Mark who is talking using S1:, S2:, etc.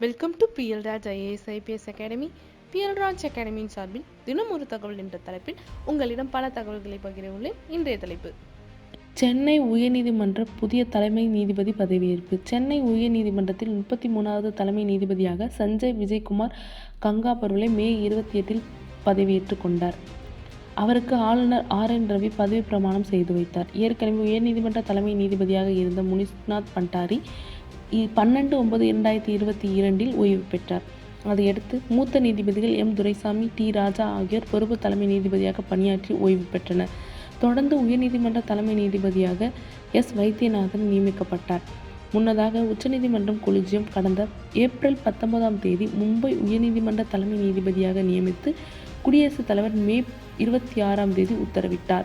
S1: Welcome to P L Raj IAS IPS academy P L Raj அகாடமியின் சார்பில் தினம் ஒரு தகவல் என்ற தலைப்பில் உங்களிடம் பல தகவல்களை பகிர உள்ளேன் இன்றைய தலைப்பு.
S2: சென்னை உயர்நீதிமன்ற புதிய தலைமை நீதிபதி பதவியேற்பு. சென்னை உயர்நீதிமன்றத்தில் முப்பத்தி மூணாவது தலைமை நீதிபதியாக சஞ்சய் விஜயகுமார் கங்கா பருவலை மே இருபத்தி எட்டில் பதவியேற்றுக் கொண்டார். அவருக்கு ஆளுநர் ஆர் என் ரவி பதவி பிரமாணம் செய்து வைத்தார். ஏற்கனவே உயர்நீதிமன்ற தலைமை நீதிபதியாக இருந்த முனிஷ்நாத் பண்டாரி பன்னெண்டு ஒன்பது இரண்டாயிரத்தி இருபத்தி இரண்டில் ஓய்வு பெற்றார். அதையடுத்து மூத்த நீதிபதிகள் எம். துரைசாமி டி. ராஜா ஆகியோர் பொறுப்பு தலைமை நீதிபதியாக பணியாற்றி ஓய்வு பெற்றனர். தொடர்ந்து உயர்நீதிமன்ற தலைமை நீதிபதியாக எஸ். வைத்தியநாதன் நியமிக்கப்பட்டார். முன்னதாக உச்சநீதிமன்றம் கொலிஜியம் கடந்த ஏப்ரல் பத்தொன்பதாம் தேதி மும்பை உயர்நீதிமன்ற தலைமை நீதிபதியாக நியமித்து குடியரசுத் தலைவர் மே இருபத்தி ஆறாம் தேதி உத்தரவிட்டார்.